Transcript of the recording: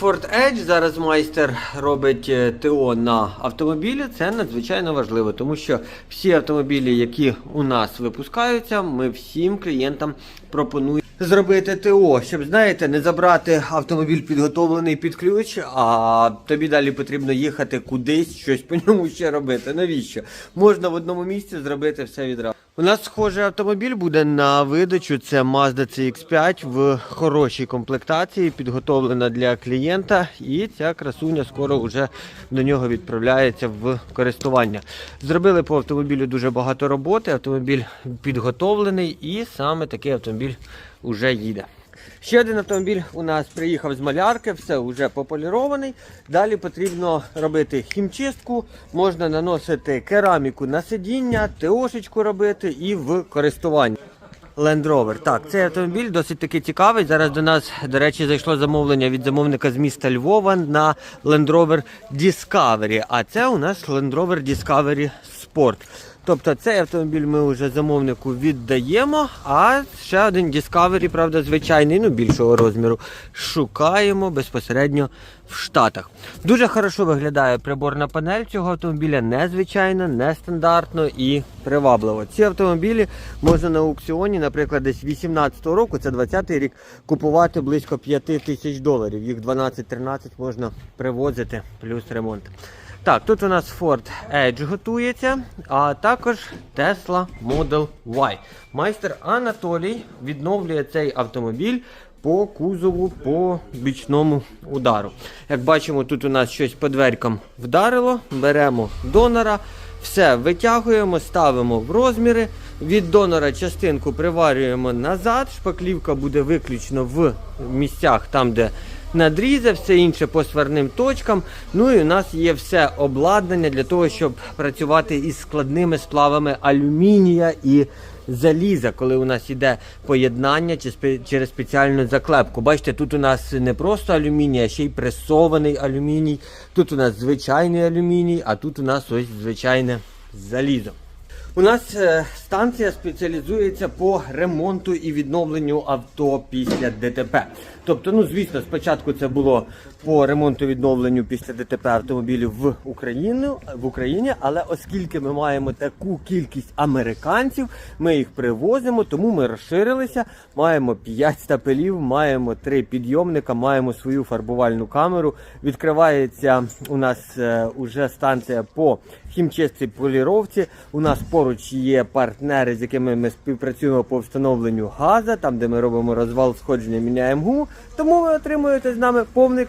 Ford Edge зараз майстер робить е, ТО на автомобілі. Це надзвичайно важливо, тому що всі автомобілі, які у нас випускаються, ми всім клієнтам пропонуємо зробити ТО, щоб знаєте, не забрати автомобіль підготовлений під ключ, а тобі далі потрібно їхати кудись, щось по ньому ще робити. Навіщо? Можна в одному місці зробити все відразу. У нас схожий автомобіль буде на видачу. Це Mazda CX5 в хорошій комплектації, підготовлена для клієнта, і ця красуня скоро вже до нього відправляється в користування. Зробили по автомобілю дуже багато роботи. Автомобіль підготовлений, і саме такий автомобіль вже їде. Ще один автомобіль у нас приїхав з малярки, все вже пополірований. Далі потрібно робити хімчистку, можна наносити кераміку на сидіння, ТОшечку робити і в користуванні. Land Rover. Так, цей автомобіль досить таки цікавий. Зараз до нас, до речі, зайшло замовлення від замовника з міста Львова на Land Rover Discovery. А це у нас Land Rover Discovery Sport. Тобто цей автомобіль ми вже замовнику віддаємо, а ще один Discovery, правда, звичайний, ну більшого розміру, шукаємо безпосередньо в Штатах. Дуже хорошо виглядає приборна панель цього автомобіля, незвичайно, нестандартно і привабливо. Ці автомобілі можна на аукціоні, наприклад, десь 18-го року, це 20-й рік, купувати близько 5 тисяч доларів. Їх 12-13 можна привозити, плюс ремонт. Так, тут у нас Ford Edge готується, а також Tesla Model Y. Майстер Анатолій відновлює цей автомобіль по кузову, по бічному удару. Як бачимо, тут у нас щось по дверкам вдарило. Беремо донора, все витягуємо, ставимо в розміри. Від донора частинку приварюємо назад. Шпаклівка буде виключно в місцях там, де надрізи, все інше по сварним точкам. Ну і у нас є все обладнання для того, щоб працювати із складними сплавами алюмінія і заліза, коли у нас йде поєднання через спеціальну заклепку. Бачите, тут у нас не просто алюміній, а ще й пресований алюміній. Тут у нас звичайний алюміній, а тут у нас ось звичайне залізо. У нас е, станція спеціалізується по ремонту і відновленню авто після ДТП. Тобто, ну звісно, спочатку це було по ремонту відновленню після ДТП автомобілів в Україну в Україні, але оскільки ми маємо таку кількість американців, ми їх привозимо, тому ми розширилися. Маємо 5 стапелів, маємо 3 підйомника, маємо свою фарбувальну камеру. Відкривається у нас е, уже станція по хімчистці поліровці. У нас поруч є партнери, з якими ми співпрацюємо по встановленню газа, там де ми робимо розвал сходження, міняємо гуму. Тому ви отримуєте з нами повний